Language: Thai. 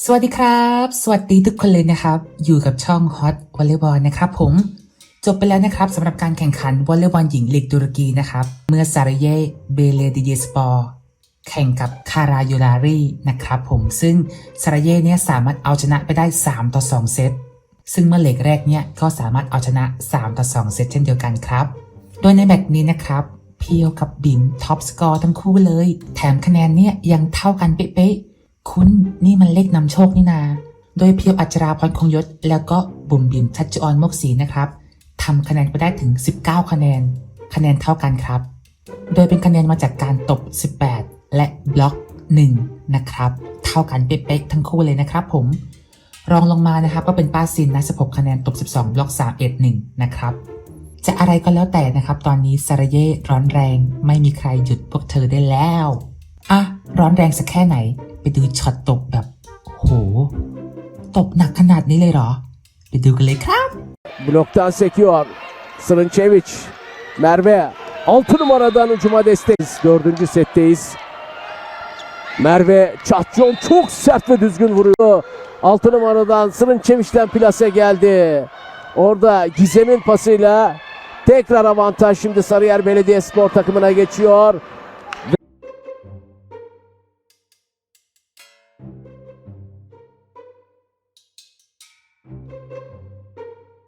สวัสดีครับ สวัสดีทุกคนเลยนะครับ อยู่กับช่อง Hot Volleyball นะครับผม จบไปแล้วนะครับสำหรับการแข่งขันวอลเลย์บอลหญิงลีกตุรกีนะครับ เมื่อซาราเยเบเลดิเยสปอร์แข่งกับคารายูลารีนะครับผม ซึ่งซาราเยเนี่ยสามารถเอาชนะไปได้ 3 ต่อ 2 เซต ซึ่งเมื่อเลกแรกเนี่ยก็สามารถเอาชนะ 3 ต่อ 2 เซตเช่นเดียวกันครับ โดยในแมตช์นี้นะครับเพียวกับบิมท็อปสกอร์ทั้งคู่เลย แถมคะแนนเนี่ยยังเท่ากันเป๊ะๆ คุณนี่มันเลขนำโชคนี่นา โดยเพียวอัจราพรคงยศ แล้วก็บุ๋มบิมทัชจออนมกศรีนะครับทำคะแนนไปได้ถึง 19 คะแนน คะแนนเท่ากันครับ โดยเป็นคะแนนมาจากการตบ 18 และบล็อก 1 นะครับ เท่ากันเป๊ะๆทั้งคู่เลยนะครับผม รองลงมานะครับก็เป็นป้าซินนะ 16 คะแนนตบ 12 บล็อก 3 1 1 นะครับ จะอะไรก็แล้วแต่นะครับ ตอนนี้ซาราเย่ร้อนแรง ไม่มีใครหยุดพวกเธอได้แล้ว อะ ร้อนแรงสักแค่ไหน ไปดูช็อตตบแบบ โห ตบหนักขนาดนี้เลยเหรอ ไปดูกันเลยครับ Bloktan sekiyor. Sırınçeviç. Merve. 6 numaradan ucuma desteğiz. Dördüncü setteyiz. Merve Çatyon çok sert ve düzgün vuruyor. 6 numaradan Sırınçeviç'ten plase geldi. Orada Gizem'in pasıyla tekrar avantaj şimdi Sarıyer Belediyespor takımına geçiyor.